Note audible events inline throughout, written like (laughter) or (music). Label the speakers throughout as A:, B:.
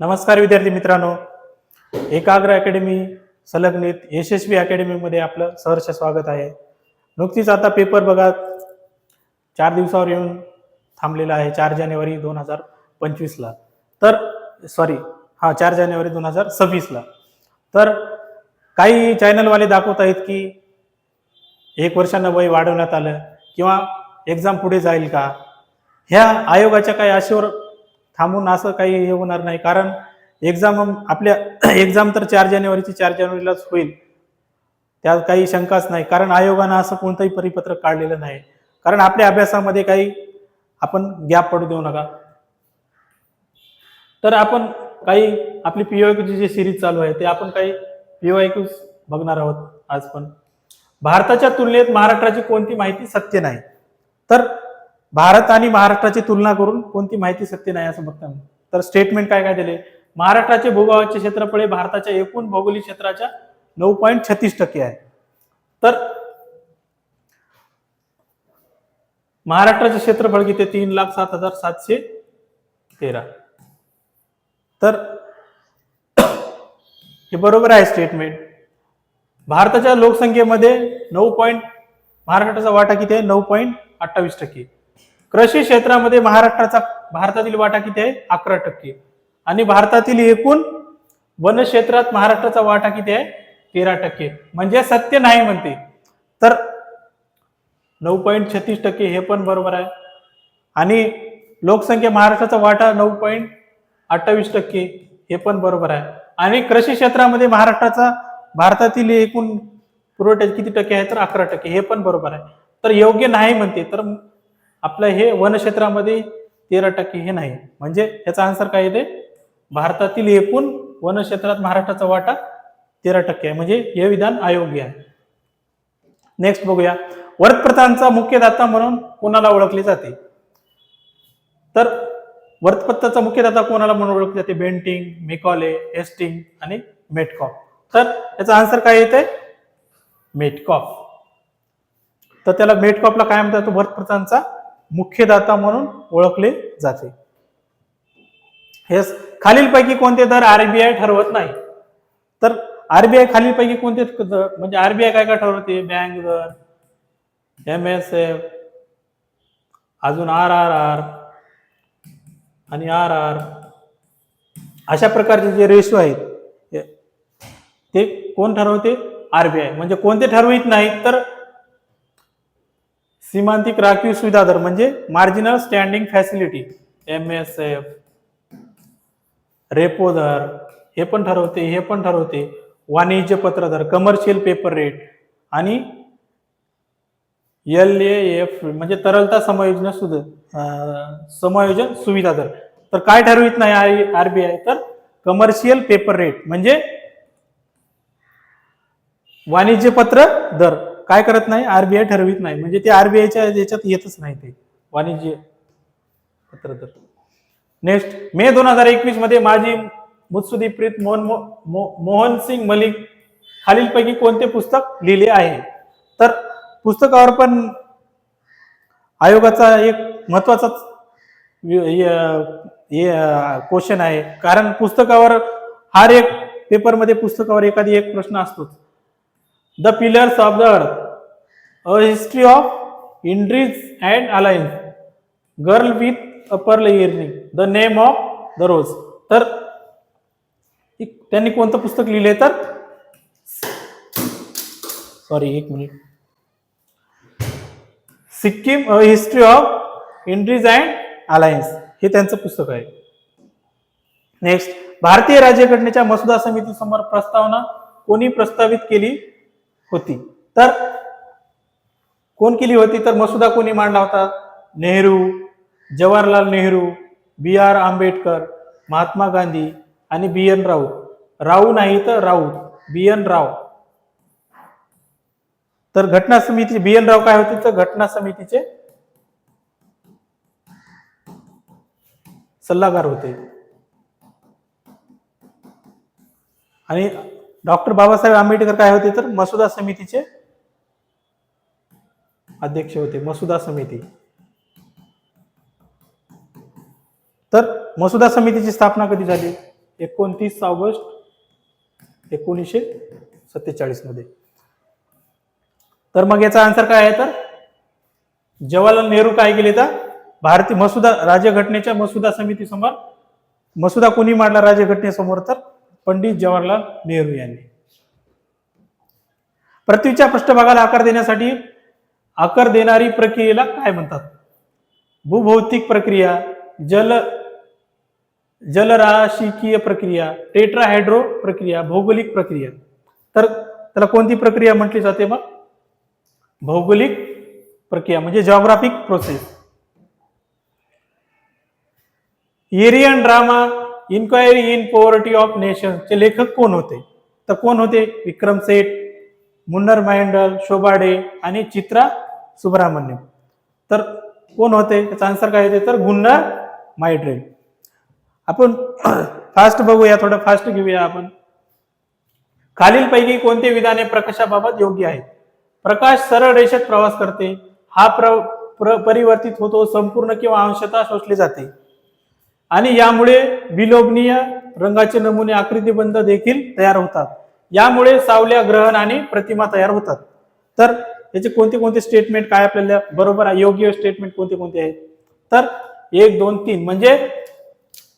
A: नमस्कार विद्यार्थी मित्रांनो. एकाग्र अकॅडमी संलग्नित यशस्वी अकॅडमीमध्ये आपलं सहर्ष स्वागत आहे. नुकतीच आता पेपर बघा चार दिवसावर येऊन थांबलेला आहे चार जानेवारी दोन हजार पंचवीसला. तर सॉरी हा चार जानेवारी दोन हजार सव्वीसला. तर काही चॅनलवाले दाखवत आहेत की एक वर्षानं वय वाढवण्यात आलं किंवा एक्झाम पुढे जाईल का? ह्या आयोगाच्या काही आशेवर थांबून असं काही हे होणार नाही. कारण एक्झाम आपल्या (clears throat) एक्झाम तर चार जानेवारीची चार जानेवारीलाच होईल. त्यात काही शंकाच नाही. कारण आयोगानं असं कोणतंही परिपत्रक काढलेलं नाही. कारण आपल्या अभ्यासामध्ये काही आपण गॅप पडू देऊ नका. तर आपण काही आपली पीओची जी सिरीज चालू आहे ते आपण काही पीओआयक्यूज बघणार आहोत आज पण. भारताच्या तुलनेत महाराष्ट्राची कोणती माहिती सत्य नाही? तर भारत आणि महाराष्ट्राची तुलना करून कोणती माहिती सत्य नाही असं बघता तर स्टेटमेंट काय काय दिले? महाराष्ट्राचे भूभागाचे क्षेत्रफळ हे भारताच्या एकूण भौगोलिक क्षेत्राच्या नऊ पॉईंट छत्तीस टक्के आहे. तर महाराष्ट्राचे क्षेत्रफळ किती? तीन लाख सात हजार सातशे तेरा. तर हे बरोबर आहे स्टेटमेंट भारताच्या लोकसंख्येमध्ये नऊ पॉईंट महाराष्ट्राचा वाटा किती आहे? नऊ पॉईंट अठ्ठावीस टक्के. कृषी क्षेत्रामध्ये महाराष्ट्राचा भारतातील वाटा किती आहे? अकरा टक्के. आणि भारतातील एकूण वन क्षेत्रात महाराष्ट्राचा वाटा किती आहे? तेरा टक्के. म्हणजे सत्य नाही म्हणते. तर नऊ पॉईंट छत्तीस टक्के हे पण बरोबर आहे. आणि लोकसंख्या महाराष्ट्राचा वाटा नऊ पॉईंट अठ्ठावीस टक्के हे पण बरोबर आहे. आणि कृषी क्षेत्रामध्ये महाराष्ट्राचा भारतातील एकूण पुरवठ्यात किती टक्के आहे? तर अकरा टक्के. हे पण बरोबर आहे. तर योग्य नाही म्हणते. तर आपलं हे वन क्षेत्रामध्ये तेरा टक्के हे नाही. म्हणजे याचा आन्सर काय येते? भारतातील एकूण वन क्षेत्रात महाराष्ट्राचा वाटा तेरा टक्के आहे. म्हणजे हे विधान अयोग्य आहे. नेक्स्ट बघूया. वर्तपत्रांचा मुख्यदाता म्हणून कोणाला ओळखले जाते? तर वर्तपत्राचा मुख्यदाता कोणाला म्हणून ओळखले जाते? बेंटिंग मेकॉले एस्टिंग आणि मेटकॉप तर याचा आन्सर काय येते? मेटकॉफ. तर त्याला मेटकॉपला काय म्हणतात? वर्तपत्रांचा मुख्यदाता म्हणून ओळखले जाते. हे खालीलपैकी कोणते दर आरबीआय ठरवत नाही? तर आरबीआय खालीलपैकी कोणते दर- म्हणजे आरबीआय काय काय ठरवते? बँक दर एम एस एफ अजून आर आर आर आणि आर आर अशा प्रकारचे जे रेशो आहेत ते कोण ठरवते? आरबीआय म्हणजे कोणते ठरवित नाहीत तर सीमांतिक राखीव सुविधा दर म्हणजे marginal standing facility M S F repo दर हे पण ठरवते हे पण ठरवते वाणिज्य पत्र दर कमर्शियल पेपर रेट आणि एल ए एफ म्हणजे तरलता समायोजन सुध समायोजन सुविधा दर. तर काय ठरवित नाही आरबीआय तर कमर्शियल पेपर रेट म्हणजे वाणिज्य पत्र दर. काय करत नाही? आरबीआय ठरवित नाही. म्हणजे ते आरबीआयच्या याच्यात येतच नाही ते. वाणिज्य पत्र नेक्स्ट मे दोन हजार एकवीसमध्ये माजी मुत्सुदीप्रीत मोहन मो- मो मोहन सिंग मलिक खालीलपैकी कोणते पुस्तक लिहिले आहे? तर पुस्तकावर पण आयोगाचा एक महत्त्वाचा क्वेश्चन आहे. कारण पुस्तकावर हर एक पेपरमध्ये पुस्तकावर एखादी एक प्रश्न असतोच. The pillars of the earth a history of intrigues and alliance girl with upper pearl earring the name of the rose तर त्यांनी कोणतं पुस्तक लिहिले तर? सॉरी एक minute Sikkim a history of intrigues and alliance हे त्यांचं पुस्तक आहे. नेक्स्ट भारतीय राज्यघटनेच्या मसुदा समितीसमोर प्रस्तावना कोणी प्रस्तावित केली? होती. तर कोण केली होती? तर मसुदा कोणी मांडला होता? नेहरू जवाहरलाल नेहरू बी आर आंबेडकर महात्मा गांधी आणि बी एन राऊत. राऊ नाही तर राऊत. बी एन राव. तर घटना समिती बी एन राव काय होते? तर घटना समितीचे सल्लागार होते. आणि डॉक्टर बाबासाहेब आंबेडकर काय होते तर मसुदा समितीचे अध्यक्ष होते मसुदा समिती. तर मसुदा समितीची स्थापना कधी झाली? एकोणतीस ऑगस्ट एकोणीसशे सत्तेचाळीसमध्ये. तर मग याचा आन्सर काय आहे तर? जवाहरलाल नेहरू काय केले तर? भारतीय मसुदा राज्यघटनेच्या मसुदा समितीसमोर मसुदा कोणी मांडला? राज्यघटनेसमोर तर पंडित जवाहरलाल नेहरू यांनी. पृथ्वीच्या पृष्ठभागाला आकार देण्यासाठी आकार देणारी प्रक्रियेला काय म्हणतात? भूभौतिक प्रक्रिया जल जलराशिकीय प्रक्रिया टेट्राहायड्रो प्रक्रिया भौगोलिक प्रक्रिया. तर त्याला कोणती प्रक्रिया म्हटली जाते मग भौगोलिक प्रक्रिया म्हणजे geographic process Asian drama inquiry in poverty of nation चे लेखक कोण होते? तर कोण होते? विक्रम सेठ मुन्नर मायंडल शोभाडे आणि चित्रा सुब्रमण्यम तर कोण होते? त्याचा आन्सर काय येते तर गुन्नर मायड्रेन आपण (clears throat) फास्ट बघूया थोडं फास्ट घेऊया आपण. खालीलपैकी कोणते विधाने प्रकाशाबाबत योग्य आहेत? प्रकाश सरळ रेषेत प्रवास करते. हा प्र, प्र परिवर्तित होतो संपूर्ण किंवा अंशतः शोषले जाते. आणि यामुळे विलोभनीय रंगाचे नमुने आकृतीबंध देखील तयार होतात. यामुळे सावल्या ग्रहण आणि प्रतिमा तयार होतात. तर याचे कोणते कोणते स्टेटमेंट काय आपल्याला बरोबर आहे? योग्य स्टेटमेंट कोणते कोणते आहेत? तर एक दोन तीन. म्हणजे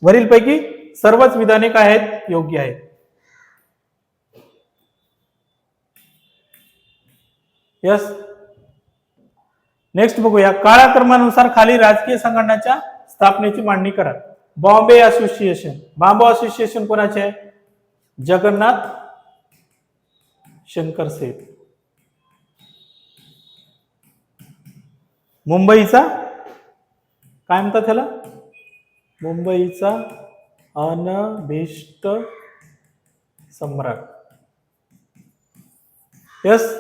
A: वरीलपैकी सर्वच विधाने काय आहेत? योग्य आहेत. यस नेक्स्ट बघूया. काळाक्रमानुसार खाली राजकीय संघटनाच्या स्थापनेची मांडणी करा. बॉम्बे असोसिएशन. बॉम्बे असोसिएशन कोणाचे आहे? जगन्नाथ शंकर सेठ. मुंबईचा? काय म्हणतात त्याला मुंबईचा अनभिष्ट सम्राट. Yes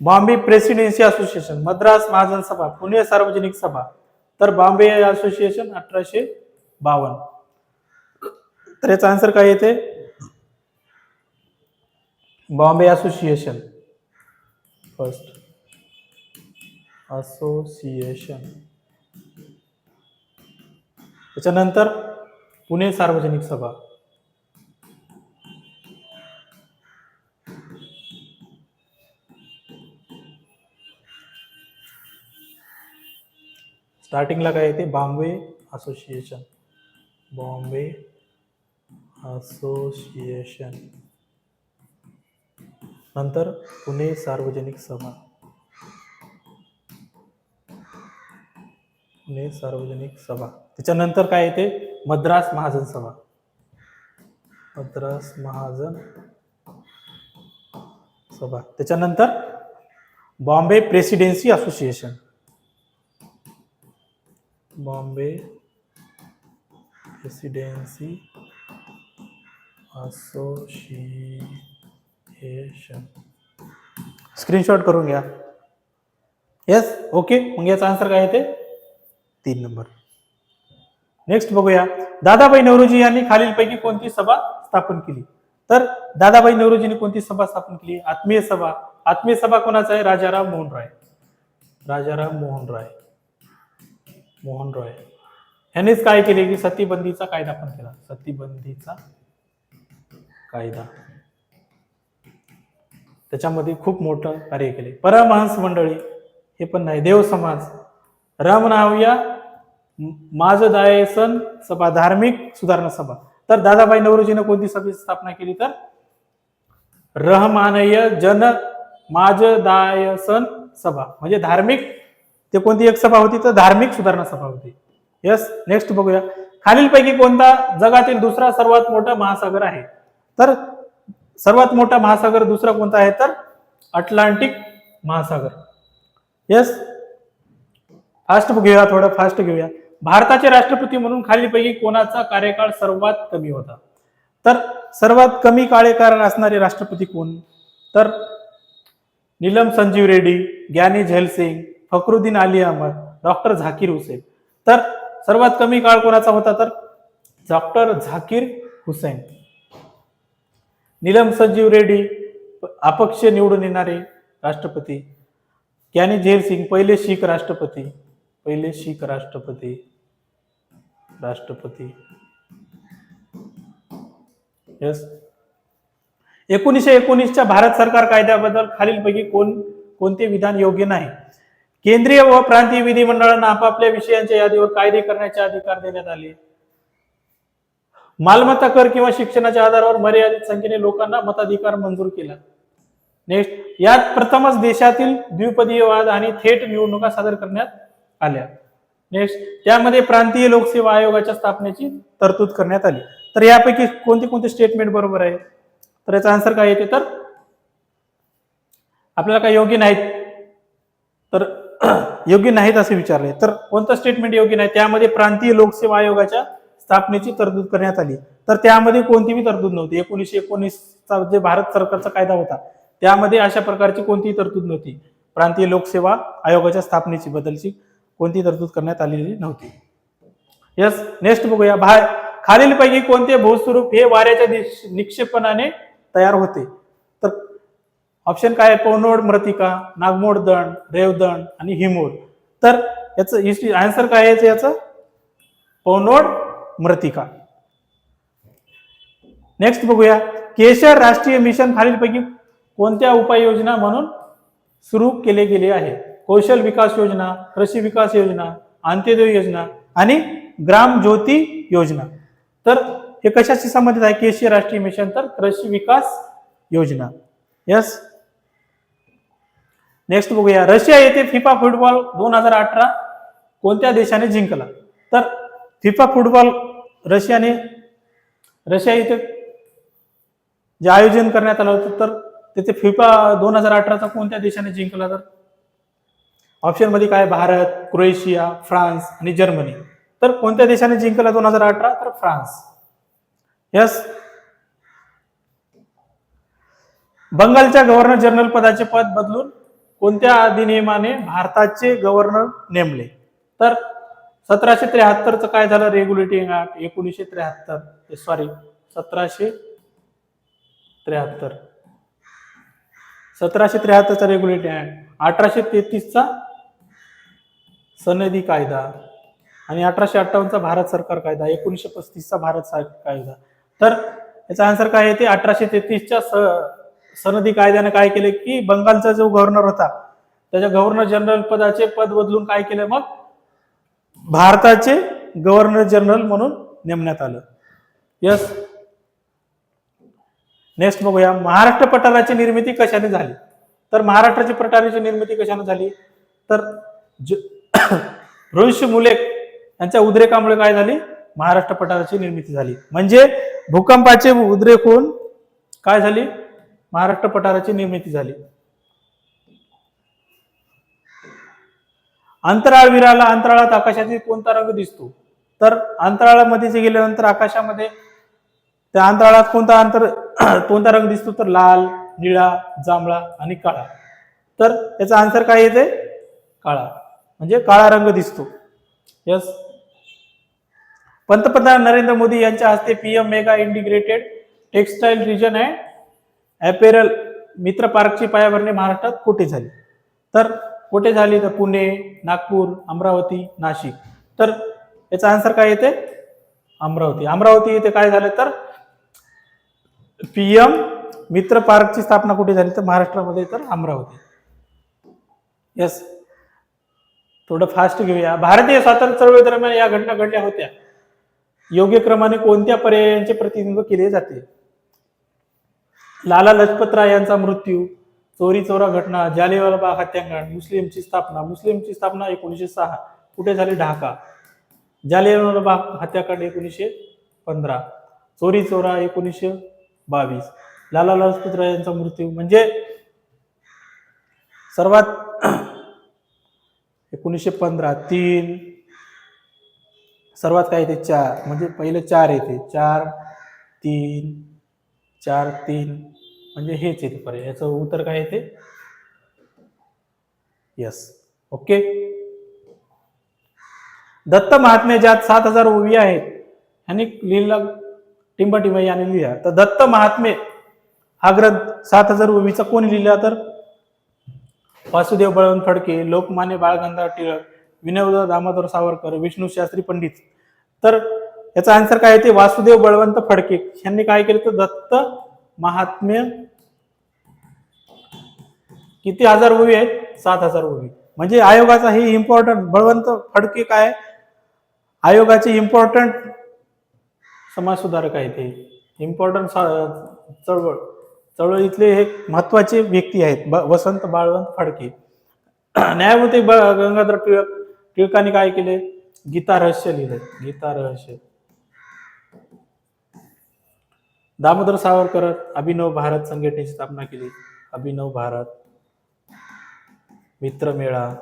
A: Bombay Presidency Association Madras Mahajan Sabha Pune Sarvajanik सभा. तर बॉम्बे असोसिएशन अठराशे बावन्न तर याचा आन्सर काय येते? बॉम्बे असोसिएशन फर्स्ट असोसिएशन त्याच्यानंतर पुणे सार्वजनिक सभा. स्टार्टिंगला काय येते? Bombay Association Bombay Association. नंतर पुणे सार्वजनिक सभा. पुणे सार्वजनिक सभा. त्याच्यानंतर काय येते? मद्रास महाजन सभा. मद्रास महाजन सभा. त्याच्यानंतर Bombay Presidency Association. Bombay Presidency Association screenshot करून घ्या. येस ओके मग याचा आन्सर काय येते तीन नंबर नेक्स्ट बघूया. दादाबाई नवरोजी यांनी खालीलपैकी कोणती सभा स्थापन केली? तर दादाबाई नवरोजींनी कोणती सभा स्थापन केली? आत्मीय सभा. आत्मीय सभा कोणाचा आहे? राजाराम मोहन राय. राजाराम मोहन राय. मोहन रॉय. ह्यानेच काय केले की सतीबंदीचा कायदा पण केला. सतीबंदीचा कायदा. त्याच्यामध्ये खूप मोठं कार्य केले. परमहंस मंडळी हे पण नाही देव समाज. रामनावया माझदायसन सभा धार्मिक सुधारणा सभा. तर दादाबाई नवरोजीनं कोणती सभेची स्थापना केली तर? रहमानय जन माझदायसन सभा. म्हणजे धार्मिक ते कोणती एक सभा होती तर धार्मिक सुधारणा सभा होती. यस नेक्स्ट बघूया. खालीलपैकी कोणता जगातील दुसरा सर्वात मोठा महासागर आहे? तर सर्वात मोठा महासागर दुसरा कोणता आहे? तर अटलांटिक महासागर. यस फास्ट घेऊया थोडं फास्ट घेऊया. भारताचे राष्ट्रपती म्हणून खालीलपैकी कोणाचा कार्यकाळ सर्वात कमी होता? तर सर्वात कमी कार्यकाळ असणारे राष्ट्रपती कोण? तर नीलम संजीव रेड्डी ज्ञानी झैलसिंग फखरुद्दीन अली अहमद डॉक्टर झाकीर हुसेन. तर सर्वात कमी काळ कोणाचा होता तर डॉक्टर झाकीर हुसेन. नीलम संजीव रेड्डी अपक्ष निवडून येणारे राष्ट्रपती. ज्ञानी झेल सिंग पहिले शीख राष्ट्रपती. पहिले शीख राष्ट्रपती. राष्ट्रपती. यस. एकोणीसशे एकोणीसच्या भारत सरकार कायद्याबद्दल खालीलपैकी कोण कोणते विधान योग्य नाही? केंद्रीय व प्रांतीय विधिमंडळांना आपापल्या विषयांच्या यादीवर कायदे करण्याचे अधिकार देण्यात आले. मालमत्ता कर किंवा शिक्षणाच्या आधारावर मर्यादित संख्येने लोकांना मताधिकार मंजूर केला. नेक्स्ट यात प्रथमच देशातील द्विपदीय वाद आणि थेट निवडणुका सादर करण्यात आल्या. नेक्स्ट त्यामध्ये प्रांतीय लोकसेवा आयोगाच्या स्थापनेची तरतूद करण्यात आली. तर यापैकी कोणते कोणते स्टेटमेंट बरोबर आहे तर याचा आन्सर काय येते तर? आपल्याला काय योग्य नाहीत. तर (clears throat) योग्य नाहीत असे विचारले. तर कोणतं स्टेटमेंट योग्य नाही? त्यामध्ये प्रांतीय लोकसेवा आयोगाच्या स्थापनेची तरतूद करण्यात आली. तर त्यामध्ये कोणतीही तरतूद नव्हती. एकोणीसशे एकोणीसचा जे भारत सरकारचा कायदा होता त्यामध्ये अशा प्रकारची कोणतीही तरतूद नव्हती. प्रांतीय लोकसेवा आयोगाच्या स्थापनेची बदलची कोणती तरतूद करण्यात आलेली नव्हती. यस नेक्स्ट बघूया. भा खालीलपैकी कोणते भूस्वरूप हे वाऱ्याच्या निक्षेपणाने तयार होते? ऑप्शन काय आहे? पौनोड मृतिका नागमोड दंड रेवदंड आणि हिमोड तर याचं आन्सर काय आहे याचं? पवनोड मृतिका. नेक्स्ट बघूया. केशर राष्ट्रीय मिशन खालीलपैकी कोणत्या उपाययोजना म्हणून सुरू केले गेले आहे? कौशल विकास योजना कृषी विकास योजना अंत्योदय योजना आणि ग्राम ज्योती योजना. तर हे कशाशी संबंधित आहे? केशर राष्ट्रीय मिशन तर कृषी विकास योजना. यस नेक्स्ट बघूया. रशिया येथे फिफा फुटबॉल दोन हजार अठरा कोणत्या देशाने जिंकला? तर फिफा फुटबॉल रशियाने रशिया येथे जे आयोजन करण्यात आलं होतं तर तिथे फिफा दोन हजार अठराचा कोणत्या देशाने जिंकला? तर ऑप्शनमध्ये काय? भारत क्रोएशिया फ्रान्स आणि जर्मनी. तर कोणत्या देशाने जिंकला दोन हजार अठरा? तर फ्रान्स. यस बंगालच्या गव्हर्नर जनरल पदाचे पद बदलून कोणत्या अधिनियमाने भारताचे गव्हर्नर नेमले? तर सतराशे त्र्याहत्तरचं काय झालं? रेग्युलेटिंग ऍक्ट एकोणीसशे त्र्याहत्तर. सॉरी सतराशे त्र्याहत्तर. सतराशे त्र्याहत्तरचा रेग्युलेटिंग ऍक्ट अठराशे तेहतीसचा सनदी कायदा आणि अठराशे अठ्ठावन्नचा भारत सरकार कायदा एकोणीसशे पस्तीसचा भारत सरकार कायदा. तर याचा आन्सर काय येते अठराशे तेहतीसच्या स सनदी कायद्याने काय केले की बंगालचा जो गव्हर्नर होता त्याच्या गव्हर्नर जनरल पदाचे पद बदलून काय केलं मग? भारताचे गव्हर्नर जनरल म्हणून नेमण्यात आलं. यस नेक्स्ट बघूया. महाराष्ट्र पठाराची निर्मिती कशाने झाली? तर महाराष्ट्राची पठाराची निर्मिती कशाने झाली? तर (coughs) रोहिश मुलेक यांच्या उद्रेकामुळे काय झाली? महाराष्ट्र पठाराची निर्मिती झाली. म्हणजे भूकंपाचे उद्रेक होऊन काय झाली? महाराष्ट्र पठाराची निर्मिती झाली. अंतराळवीराला अंतराळात आकाशातील कोणता रंग दिसतो? तर अंतराळामध्ये जे गेल्यानंतर आकाशामध्ये त्या अंतराळात कोणता अंतर (clears throat) कोणता रंग दिसतो? तर लाल निळा जांभळा आणि काळा. तर याचा आन्सर काय येते? काळा. म्हणजे काळा रंग दिसतो. यस पंतप्रधान नरेंद्र मोदी यांच्या हस्ते PM mega integrated textile region and apparel Mitra पार्कची पायाभरणी महाराष्ट्रात कुठे झाली? तर कुठे झाली? तर पुणे नागपूर अमरावती नाशिक. तर याचा आन्सर काय येते? अमरावती. अमरावती येथे काय झालं? तर पीएम मित्र पार्कची स्थापना कुठे झाली? तर महाराष्ट्रामध्ये तर अमरावती. येस थोडं फास्ट घेऊया. भारतीय स्वातंत्र्य चळवळी दरम्यान या घटना घडल्या होत्या. योग्य क्रमाने कोणत्या पर्यायांचे प्रतिनिधित्व केले जाते? लाला लजपतराय यांचा मृत्यू चोरी चोरा घटना जालिवाला बाग हत्याकांड मुस्लिमची स्थापना मुस्लिमची स्थापना एकोणीसशे सहा कुठे झाली? ढाका. जालियानवाला बाग हत्याकांड एकोणीसशे पंधरा चोरी चोरा एकोणीसशे बावीस. लाला लजपतराय यांचा मृत्यू म्हणजे सर्वात एकोणीसशे पंधरा तीन सर्वात काय येते? चार म्हणजे पहिले चार येते. चार तीन चार तीन म्हणजे हेच येते पर्याय. याचं उत्तर काय येते यस ओके दत्त महात्मे ज्यात सात हजार ओवी आहेत यांनी लिहिला टिंबटिंब याने लिहिला. तर दत्त महात्मे हा ग्रंथ सात हजार ओवीचा कोणी लिहिला तर? वासुदेव बळवंत फडके लोकमान्य बाळ टिळक विनोद दामोदर सावरकर विष्णू शास्त्री पंडित. तर याचा आन्सर काय येते वासुदेव बळवंत फडके. यांनी काय केलं तर दत्त महात्म्य किती हजार ओवी आहेत? सात हजार ओवी. म्हणजे आयोगाचा हे इम्पॉर्टंट बळवंत फडके काय? आयोगाचे इम्पॉर्टंट समाज सुधारक आहेत ते. इम्पॉर्टंट चळवळ. चळवळीतले हे महत्त्वाचे व्यक्ती आहेत. ब- वसंत बाळवंत फडके. न्यायमूर्ती ब- गंगाधर टिळक टिळकांनी काय केले? गीता रहस्य लिहिले. गीता रहस्य. दामोदर सावरकर अभिनव भारत संघटनेची स्थापना केली. अभिनव भारत. मित्रमेळा.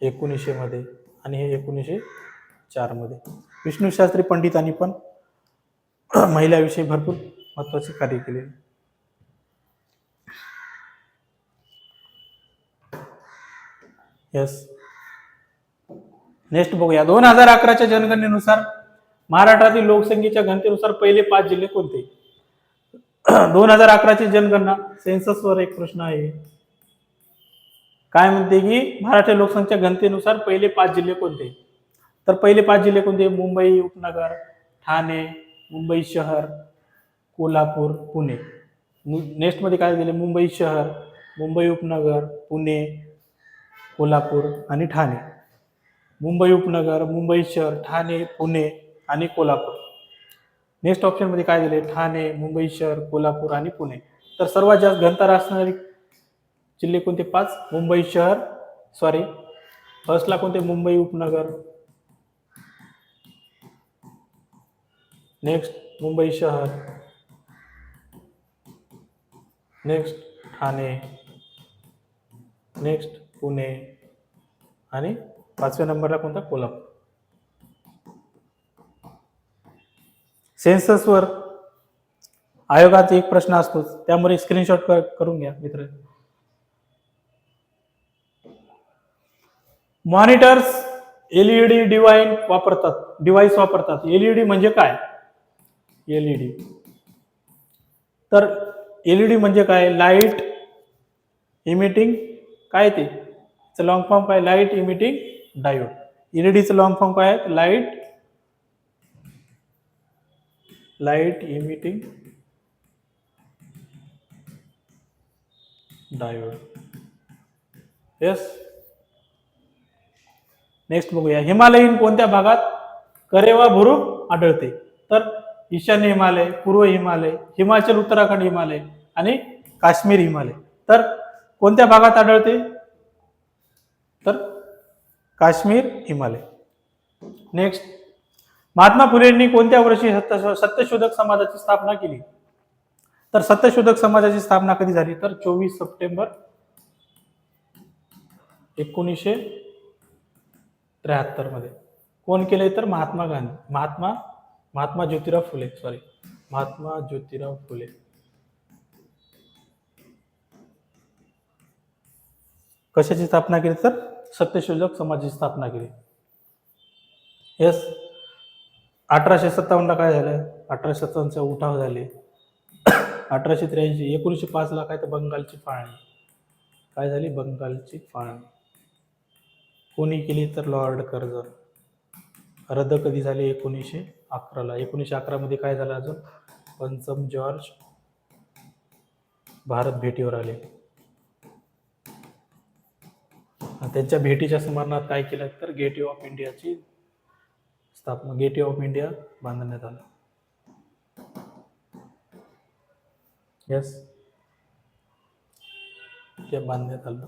A: एकोणीसशे मध्ये. आणि हे एकोणीसशे चारमध्ये. विष्णू शास्त्री पंडितांनी पण (clears throat) महिलाविषयी भरपूर महत्त्वाचे कार्य केले. यस नेक्स्ट बघूया. दोन हजार अकराच्या जनगणनेनुसार महाराष्ट्रातील लोकसंख्येच्या घनतेनुसार पहिले पाच जिल्हे कोणते? (clears throat) दोन हजार अकराची जनगणना. सेन्ससवर एक प्रश्न आहे. काय म्हणते की महाराष्ट्र लोकसंख्या घनतेनुसार पहिले पाच जिल्हे कोणते? तर पहिले पाच जिल्हे कोणते? मुंबई उपनगर ठाणे मुंबई शहर कोल्हापूर पुणे. नेक्स्टमध्ये काय दिले? मुंबई शहर मुंबई उपनगर पुणे कोल्हापूर आणि ठाणे. मुंबई उपनगर मुंबई शहर ठाणे पुणे आणि कोल्हापूर. नेक्स्ट ऑप्शनमध्ये काय दिले? ठाणे मुंबई शहर कोल्हापूर आणि पुणे. तर सर्वात जास्त घनतारा असणारे जिल्हे कोणते? पाच. मुंबई शहर सॉरी फर्स्टला कोणते? मुंबई उपनगर. नेक्स्ट मुंबई शहर. नेक्स्ट ठाणे. नेक्स्ट पुणे. आणि पाचव्या नंबरला कोणता? कोल्हापूर. सेन्ससवर आयोगाचा एक प्रश्न असतोच त्यामुळे स्क्रीनशॉट करून घ्या मित्र. मॉनिटर्स एलईडी डिवाईन वापरतात डिव्हाइस वापरतात. एलईडी म्हणजे काय? एलईडी तर एलईडी म्हणजे काय? लाइट इमिटिंग काय ते? लॉंग फॉर्म काय? लाइट इमिटिंग डायोड एलईडीचं लॉंग फॉर्म काय? आहे light light emitting diode. Yes next बघूया. हिमालयीन कोणत्या भागात करेवा भुरुप आढळते? तर ईशान्य हिमालय पूर्व हिमालय हिमाचल उत्तराखंड हिमालय आणि काश्मीर हिमालय. तर कोणत्या भागात आढळते? तर काश्मीर हिमालय. नेक्स्ट महात्मा फुलेंनी कोणत्या वर्षी सत्य सत्यशोधक समाजाची स्थापना केली? तर सत्यशोधक समाजाची स्थापना कधी झाली? तर चोवीस सप्टेंबर एकोणीसशे त्र्याहत्तरमध्ये. कोण केले तर महात्मा गांधी? महात्मा महात्मा ज्योतिराव फुले सॉरी महात्मा ज्योतिराव फुले. कशाची स्थापना केली तर? सत्यशोधक समाजाची स्थापना केली. येस अठराशे सत्तावन्नला काय झालं? अठराशे सत्तावन्नचा उठाव झाले. (coughs) अठराशे त्र्याऐंशी एकोणीसशे पाचला काय तर बंगालची फाळणी. काय झाली? बंगालची फाळणी. कोणी केली तर लॉर्ड कर्जन रद्द कधी झाली? एकोणीसशे अकराला. एकोणीसशे अकरामध्ये काय झालं अजून? पंचम जॉर्ज भारत भेटीवर आले. त्यांच्या भेटीच्या स्मरणात काय केलं तर गेटवे ऑफ इंडियाची स्थापना गेटवे ऑफ इंडिया बांधण्यात आलं. येस ते बांधण्यात आलं.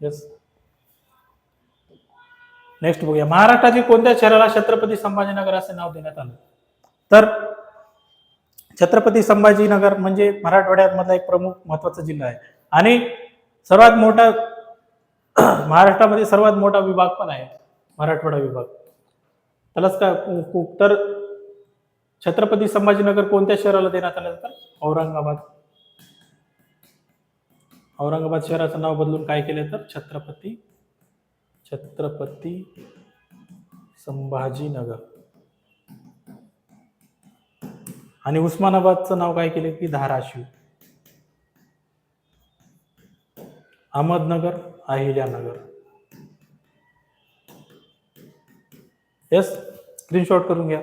A: येस नेक्स्ट बघूया. महाराष्ट्रातील कोणत्या शहराला छत्रपती संभाजीनगर असे नाव देण्यात आलं? तर छत्रपती संभाजीनगर म्हणजे मराठवाड्यामधला एक प्रमुख महत्त्वाचा जिल्हा आहे. आणि सर्वात मोठा महाराष्ट्रामध्ये सर्वात मोठा विभाग पण आहे मराठवाडा विभाग. त्यालाच काय तर छत्रपती संभाजीनगर कोणत्या शहराला देण्यात आलं तर? औरंगाबाद. औरंगाबाद शहराचं नाव बदलून काय केलं तर? छत्रपती छत्रपती संभाजीनगर. आणि उस्मानाबादचं नाव काय केलं की धाराशिव. अहमदनगर. अहिल्यानगर. येस स्क्रीनशॉट करून घ्या.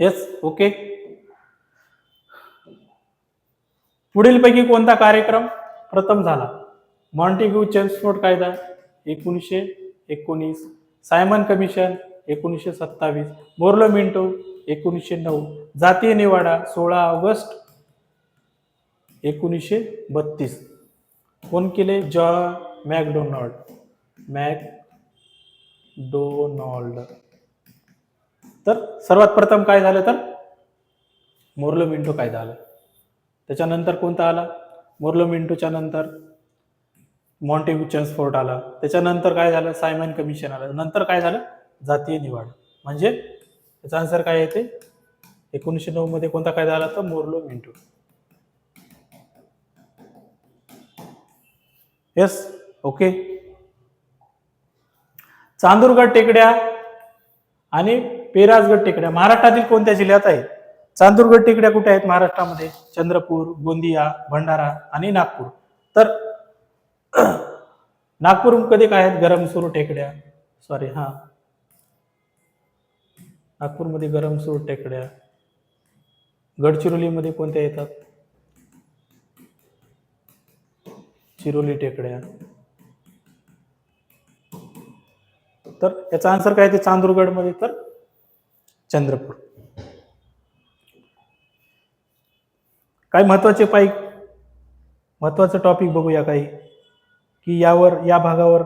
A: येस ओके पुढीलपैकी कोणता कार्यक्रम प्रथम झाला? मॉन्टिग्यू चेम्सफोर्ड कायदा एकोणीसशे एकोणीस. सायमन कमिशन एकोणीसशे सत्तावीस. बोर्लो मिंटो एकोणीसशे नऊ. जातीय निवाडा सोळा ऑगस्ट एकोणीसशे बत्तीस. कोण केले जॉन मॅकडोनाल्ड. मॅकडोनाल्ड. तर सर्वात प्रथम काय झालं तर? मोर्लो मिंटो कायदा आला त्याच्यानंतर कोणता आला? मोर्लो मिंटोच्या नंतर मॉन्टेग्यू फोर्ट आला. त्याच्यानंतर काय झालं? सायमन कमिशन आलं. नंतर काय झालं? जातीय निवाड. म्हणजे त्याचा आन्सर काय येते? एकोणीसशे नऊमध्ये कोणता कायदा आला? तर Morley Minto yes okay Chandurgad टेकड्या आणि पेराजगड टेकड्या. महाराष्ट्रातील कोणत्या जिल्ह्यात आहेत? चांदूरगड टेकड्या कुठे आहेत महाराष्ट्रामध्ये? चंद्रपूर गोंदिया भंडारा आणि नागपूर. तर (clears throat) नागपूर कधी काय आहेत? गरम सुरू टेकड्या. सॉरी हा. नागपूरमध्ये गरम सुरू टेकड्या. गडचिरोलीमध्ये कोणत्या येतात? चिरोली टेकड्या. तर याचा आन्सर काय ते चांदूरगडमध्ये? तर चंद्रपूर. काय महत्त्वाचे पाईक महत्वाचं टॉपिक बघूया काही. की यावर या भागावर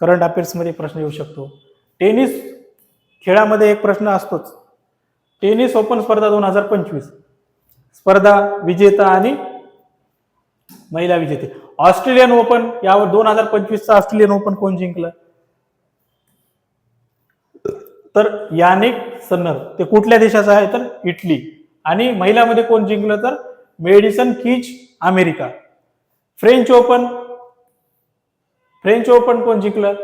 A: करंट अफेअर्समध्ये प्रश्न येऊ शकतो. टेनिस खेळामध्ये एक प्रश्न असतोच. टेनिस ओपन स्पर्धा दोन हजार पंचवीस. स्पर्धा विजेता आणि महिला विजेते. ऑस्ट्रेलियन ओपन यावर दोन हजार पंचवीसचा ऑस्ट्रेलियन ओपन कोण जिंकलं? तर यानिक सन्नर ते कुठल्या देशाचं आहे? तर इटली. आणि महिलामध्ये कोण जिंकलं तर? Madison Keys America. French Open French Open कोण जिंकलं?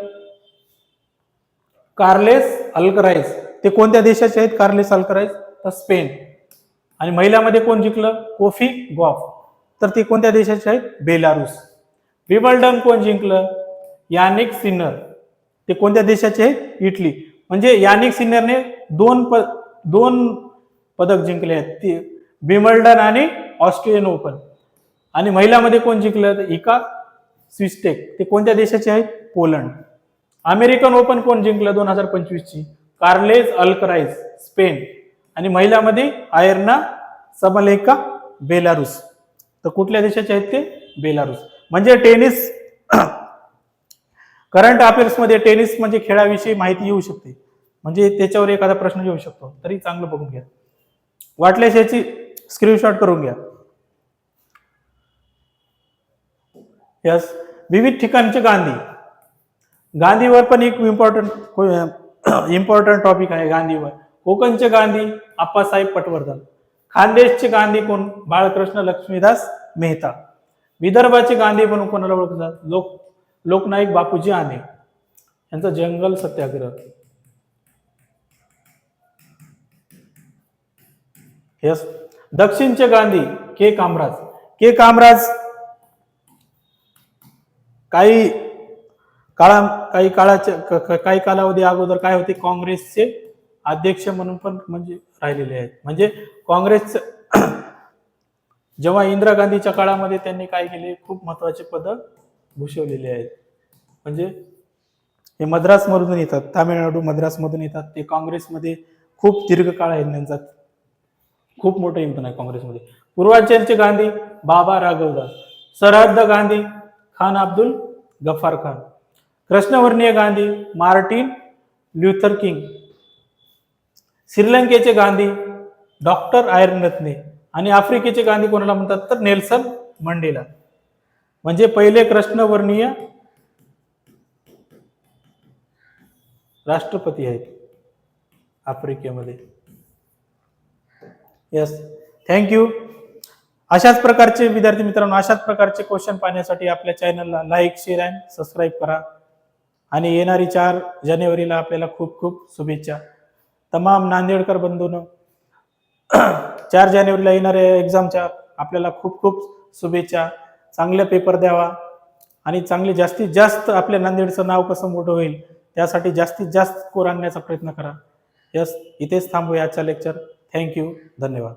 A: कार्लेस अल्कराईज ते कोणत्या देशाचे आहेत? कार्लेस अल्कराईज तर स्पेन. आणि महिलामध्ये कोण जिंकलं? Coco Gauff. तर ते कोणत्या देशाचे आहेत बेलारूस. विबल्डन कोण जिंकलं? Jannik Sinner. ते कोणत्या देशाचे आहेत इटली. म्हणजे यानिक सिन्नरने दोन प दोन पदक जिंकले आहेत. ते बिमल्डन आणि ऑस्ट्रेलियन ओपन. आणि महिलामध्ये कोण जिंकलं? तर इका स्विस्टेक. ते कोणत्या देशाचे आहेत? पोलंड. अमेरिकन ओपन कोण जिंकलं दोन हजार पंचवीसची? College अल्कराईज Spain. आणि महिलामध्ये आयर्ना सबलेका बेलारूस. तर कुठल्या देशाचे आहेत ते? बेलारूस. म्हणजे टेनिस (clears throat) करंट अफेअर्समध्ये टेनिस म्हणजे खेळाविषयी माहिती येऊ शकते. म्हणजे त्याच्यावर एखादा प्रश्न येऊ शकतो. तरी चांगलं बघून घ्या. वाटल्यास याची स्क्रीनशॉट करून घ्या. यस विविध ठिकाणचे गांधी. गांधीवर पण एक इम्पॉर्टंट इम्पॉर्टंट टॉपिक आहे. गांधीवर. कोकणचे गांधी आप्पासाहेब पटवर्धन. खानदेशचे गांधी कोण? बाळकृष्ण लक्ष्मीदास मेहता. विदर्भाचे गांधी म्हणून कोणाला ओळखतात? लोक लोकनायक बापूजी आने. यांचा जंगल सत्याग्रह. यस दक्षिणचे गांधी के. कामराज. के. कामराज काही काळा काही काळाच्या काही कालावधी अगोदर काय होते? काँग्रेसचे अध्यक्ष म्हणून पण म्हणजे राहिलेले आहेत. म्हणजे काँग्रेस जेव्हा इंदिरा गांधीच्या काळामध्ये त्यांनी काय केले खूप महत्त्वाचे पद भूषवलेले आहेत. म्हणजे हे मद्रासमधून येतात तामिळनाडू मद्रासमधून येतात. ते काँग्रेसमध्ये खूप दीर्घकाळ आहे त्यांचा. खूप मोठं योगदान आहे काँग्रेसमध्ये. पूर्वांचलचे गांधी बाबा राघवदास सरहद्द गांधी खान अब्दुल गफार खान कृष्णवर्णीय गांधी मार्टिन ल्युथर किंग श्रीलंकेचे गांधी डॉक्टर आयर्नरत्ने आणि आफ्रिकेचे गांधी कोणाला म्हणतात तर नेल्सन मंडेला. म्हणजे पहिले कृष्णवर्णीय राष्ट्रपती आहेत आफ्रिकेमध्ये. येस थँक्यू अशाच प्रकारचे विद्यार्थी मित्रांनो अशाच प्रकारचे क्वेश्चन पाहण्यासाठी आपल्या चॅनलला लाईक शेअर अँड सबस्क्राईब करा. आणि येणारी चार जानेवारीला आपल्याला खूप खूप शुभेच्छा. तमाम नांदेडकर बंधून (clears throat) चार जानेवारीला येणाऱ्या एक्झामच्या आपल्याला खूप खूप शुभेच्छा. चांगले पेपर द्यावा आणि चांगले जास्तीत जास्त आपल्या नांदेडचं नाव कसं मोठं होईल त्यासाठी जास्तीत जास्त स्कोर आणण्याचा प्रयत्न करा. यस इथेच थांबूया आजचा लेक्चर थँक्यू धन्यवाद.